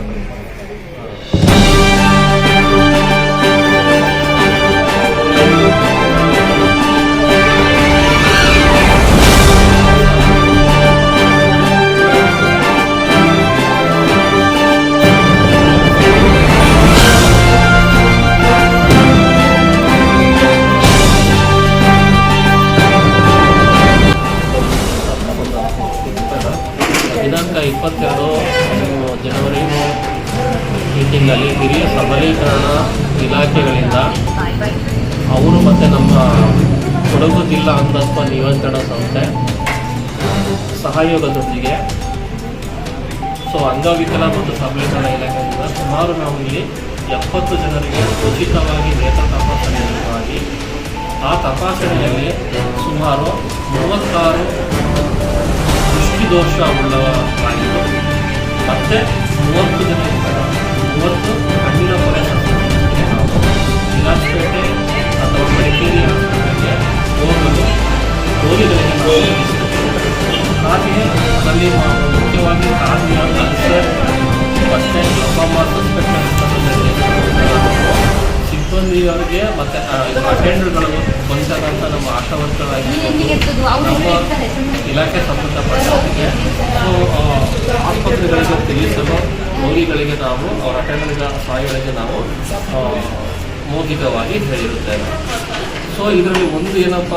பண்ணிருக்காங்க ದಿನಾಂಕ ಇಪ್ಪತ್ತೆರಡು ಜನವರಿ ಮೀಟಿಂಗಲ್ಲಿ ಹಿರಿಯ ಸಬಲೀಕರಣ ಇಲಾಖೆಗಳಿಂದ ಅವರು ಮತ್ತು ನಮ್ಮ ಕೊಡಗು ಜಿಲ್ಲಾ ಅಂಧತ್ವ ನಿಯಂತ್ರಣ ಸಂಸ್ಥೆ ಸಹಯೋಗದೊಂದಿಗೆ. ಸೊ ಅಂಗವಿಕಲ ಮತ್ತು ಸಬಲೀಕರಣ ಇಲಾಖೆಯಿಂದ ಸುಮಾರು ನಾವು ಇಲ್ಲಿ ಎಪ್ಪತ್ತು ಜನರಿಗೆ ಉಚಿತವಾಗಿ ನೇತ್ರ ತಪಾಸಣೆಯನ್ನು ಮಾಡಿ. ಆ ತಪಾಸಣೆಯಲ್ಲಿ ಸುಮಾರು ಮೂವತ್ತಾರು ದೃಷ್ಟಿದೋಷ ಉಳ್ಳವರಾಗಿದ್ದು ಮತ್ತು ಮೂವತ್ತು ಜನ ಇರ್ತಾರೆ. ಮೂವತ್ತು ಹಣ್ಣಿನ ನಾವು ವಿಲಾಸಪೇಟೆ ಅಥವಾ ಮಡಿಕೇರಿ ಆಸ್ಪತ್ರೆಗೆ ಹೋಗಲು ರೋಗಿಗಳಿಗೆ. ಹಾಗೆಯೇ ಅಲ್ಲಿ ಮುಖ್ಯವಾಗಿ ಕಾರ್ಮಿಯ ಅಲ್ಸರ್ ಮತ್ತು ಲಂಬಾಮ ಸಿಬ್ಬಂದಿಯವರಿಗೆ ಮತ್ತು ಅಟೆಂಡರ್ಗಳು ಬಂದಂಥ ನಮ್ಮ ಆಶಾ ವರ್ಕರ್ಗಳಾಗಿರ್ಬೋದು ನಮ್ಮ ಇಲಾಖೆ ಸಂಬಂಧಪಟ್ಟವರಿಗೆ ಸೊ ರೋಗಿಗಳಿಗೆ ನಾವು ಅವರ ಅಟೆಂಡರ್ಗಳ ತಾಯಿಗಳಿಗೆ ನಾವು ಮೌಖಿಕವಾಗಿ ಹೇಳಿರುತ್ತೇವೆ. ಸೊ ಇದರಲ್ಲಿ ಒಂದು ಏನಪ್ಪ